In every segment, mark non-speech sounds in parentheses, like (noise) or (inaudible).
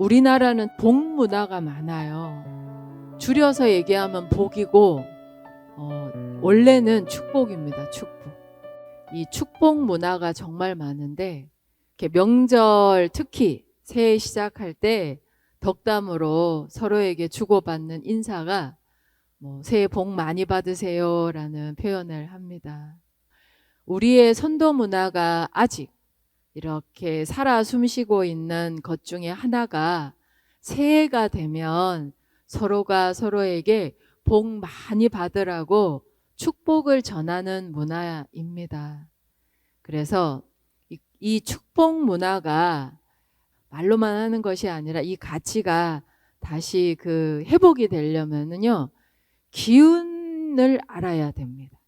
우리나라는 복 문화가 많아요. 줄여서 얘기하면 복이고, 어, 원래는 축복입니다. 축복. 이 축복 문화가 정말 많은데, 이렇게 명절 특히 새해 시작할 때 덕담으로 서로에게 주고받는 인사가 뭐 새해 복 많이 받으세요라는 표현을 합니다. 우리의 선도 문화가 아직 이렇게 살아 숨쉬고 있는 것 중에 하나가 새해가 되면 서로가 서로에게 복 많이 받으라고 축복을 전하는 문화입니다. 그래서 이, 이 축복 문화가 말로만 하는 것이 아니라 이 가치가 다시 그 회복이 되려면은요, 기운을 알아야 됩니다.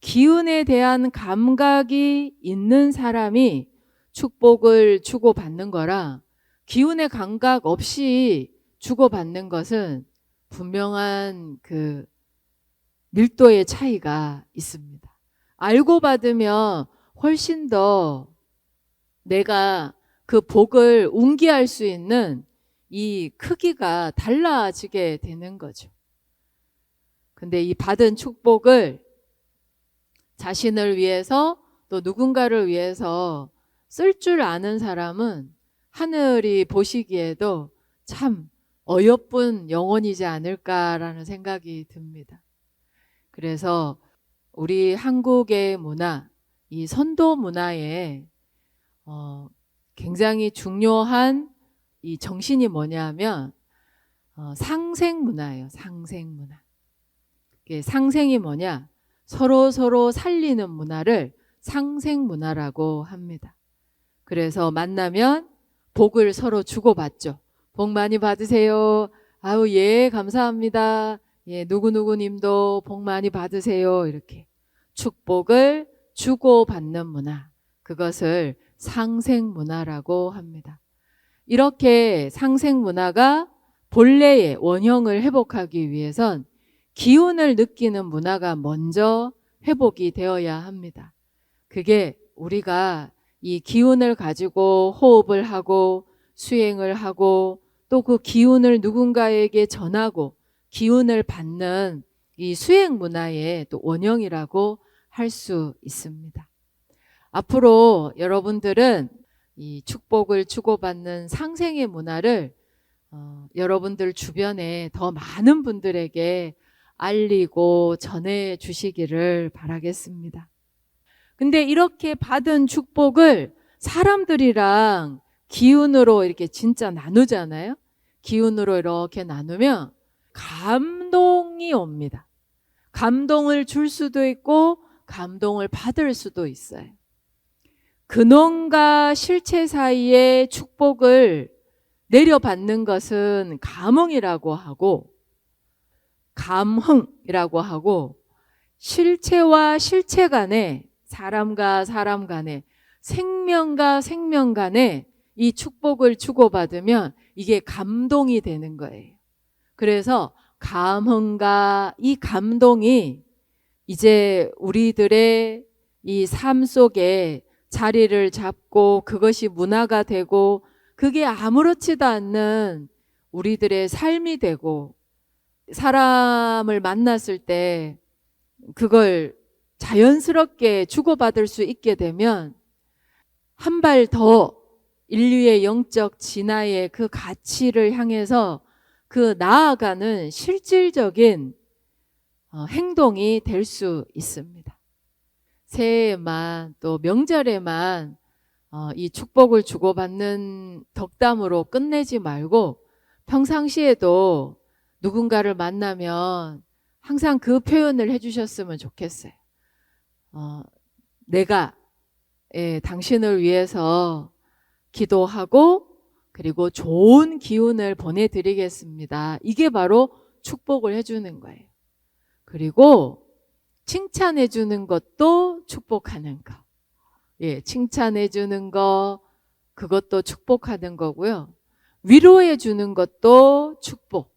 기운에 대한 감각이 있는 사람이 축복을 주고받는 거라 기운의 감각 없이 주고받는 것은 분명한 그 밀도의 차이가 있습니다. 알고 받으면 훨씬 더 내가 그 복을 웅기할 수 있는 이 크기가 달라지게 되는 거죠. 근데 이 받은 축복을 자신을 위해서 또 누군가를 위해서 쓸 줄 아는 사람은 하늘이 보시기에도 참 어여쁜 영혼이지 않을까라는 생각이 듭니다. 그래서 우리 한국의 문화, 이 선도 문화에 어, 굉장히 중요한 이 정신이 뭐냐면 어, 상생 문화예요. 상생 문화. 상생이 뭐냐? 서로 서로 살리는 문화를 상생 문화라고 합니다. 그래서 만나면 복을 서로 주고받죠. 복 많이 받으세요. 아우 예 감사합니다. 예 누구누구 님도 복 많이 받으세요. 이렇게 축복을 주고받는 문화. 그것을 상생 문화라고 합니다. 이렇게 상생 문화가 본래의 원형을 회복하기 위해선 기운을 느끼는 문화가 먼저 회복이 되어야 합니다. 그게 우리가 이 기운을 가지고 호흡을 하고 수행을 하고 또 그 기운을 누군가에게 전하고 기운을 받는 이 수행 문화의 또 원형이라고 할 수 있습니다. 앞으로 여러분들은 이 축복을 주고받는 상생의 문화를 어, 여러분들 주변에 더 많은 분들에게 알리고 전해 주시기를 바라겠습니다. 근데 이렇게 받은 축복을 사람들이랑 기운으로 이렇게 진짜 나누잖아요. 기운으로 이렇게 나누면 감동이 옵니다. 감동을 줄 수도 있고 감동을 받을 수도 있어요. 근원과 실체 사이의 축복을 내려받는 것은 감흥이라고 하고 감흥이라고 하고 실체와 실체 간에 사람과 사람 간에 생명과 생명 간에 이 축복을 주고받으면 이게 감동이 되는 거예요. 그래서 감흥과 이 감동이 이제 우리들의 이 삶 속에 자리를 잡고 그것이 문화가 되고 그게 아무렇지도 않는 우리들의 삶이 되고 사람을 만났을 때 그걸 자연스럽게 주고받을 수 있게 되면 한 발 더 인류의 영적 진화의 그 가치를 향해서 그 나아가는 실질적인 어, 행동이 될 수 있습니다. 새해에만 또 명절에만 어, 이 축복을 주고받는 덕담으로 끝내지 말고 평상시에도 누군가를 만나면 항상 그 표현을 해주셨으면 좋겠어요. 어, 내가 예, 당신을 위해서 기도하고 그리고 좋은 기운을 보내드리겠습니다. 이게 바로 축복을 해주는 거예요. 그리고 칭찬해주는 것도 축복하는 거. 예, 칭찬해주는 거, 그것도 축복하는 거고요. 위로해주는 것도 축복.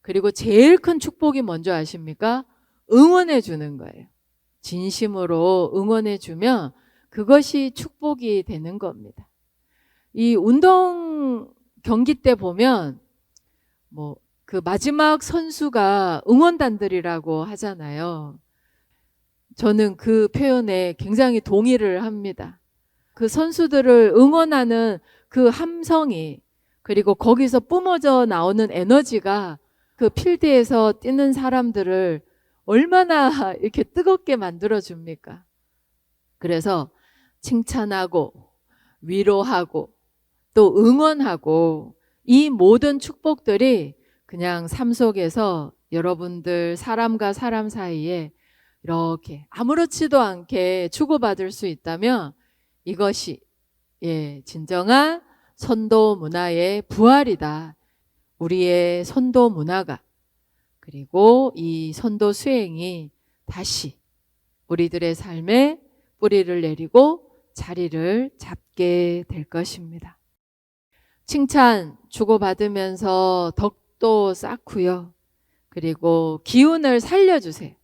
그리고 제일 큰 축복이 뭔지 아십니까? 응원해주는 거예요. 진심으로 응원해주면 그것이 축복이 되는 겁니다. 이 운동 경기 때 보면 뭐 그 마지막 선수가 응원단들이라고 하잖아요. 저는 그 표현에 굉장히 동의를 합니다. 그 선수들을 응원하는 그 함성이 그리고 거기서 뿜어져 나오는 에너지가 그 필드에서 뛰는 사람들을 얼마나 (laughs) 이렇게 뜨겁게 만들어 줍니까? 그래서 칭찬하고 위로하고 또 응원하고 이 모든 축복들이 그냥 삶 속에서 여러분들 사람과 사람 사이에 이렇게 아무렇지도 않게 주고받을 수 있다면 이것이 예, 진정한 선도 문화의 부활이다. 우리의 선도 문화가 그리고 이 선도 수행이 다시 우리들의 삶에 뿌리를 내리고 자리를 잡게 될 것입니다. 칭찬 주고받으면서 덕도 쌓고요. 그리고 기운을 살려주세요.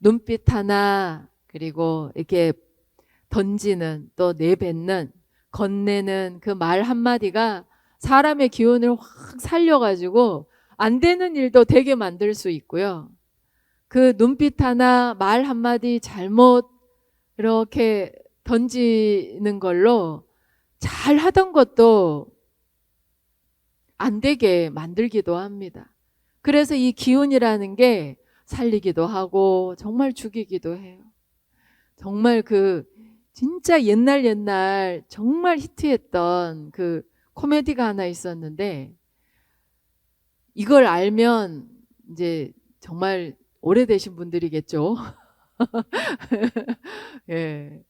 눈빛 하나, 그리고 이렇게 던지는 또 내뱉는 건네는 그 말 한마디가 사람의 기운을 확 살려가지고 안 되는 일도 되게 만들 수 있고요. 그 눈빛 하나, 말 한마디 잘못 이렇게 던지는 걸로 잘 하던 것도 안 되게 만들기도 합니다. 그래서 이 기운이라는 게 살리기도 하고 정말 죽이기도 해요. 정말 그 진짜 옛날 옛날 정말 히트했던 그 코미디가 하나 있었는데 이걸 알면 이제 정말 오래되신 분들이겠죠. (laughs) 예.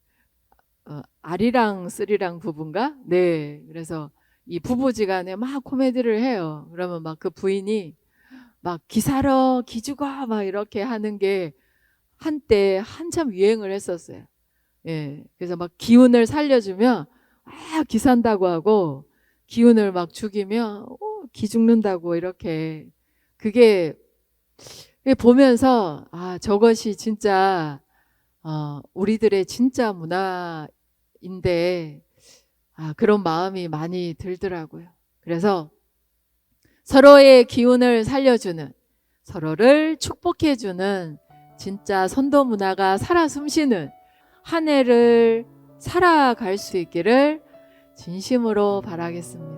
어, 아리랑 쓰리랑 부부인가? 네. 그래서 이 부부지간에 막 코미디를 해요. 그러면 막 그 부인이 막 기사러 기죽어 막 이렇게 하는 게 한때 한참 유행을 했었어요. 예. 그래서 막 기운을 살려주면 아 기산다고 하고 기운을 막 죽이면 어, 기 죽는다고 이렇게 그게 보면서 아 저것이 진짜 어, 우리들의 진짜 문화인데 아, 그런 마음이 많이 들더라고요. 그래서 서로의 기운을 살려주는 서로를 축복해주는 진짜 선도 문화가 살아 숨쉬는 한 해를 살아갈 수 있기를 진심으로 바라겠습니다.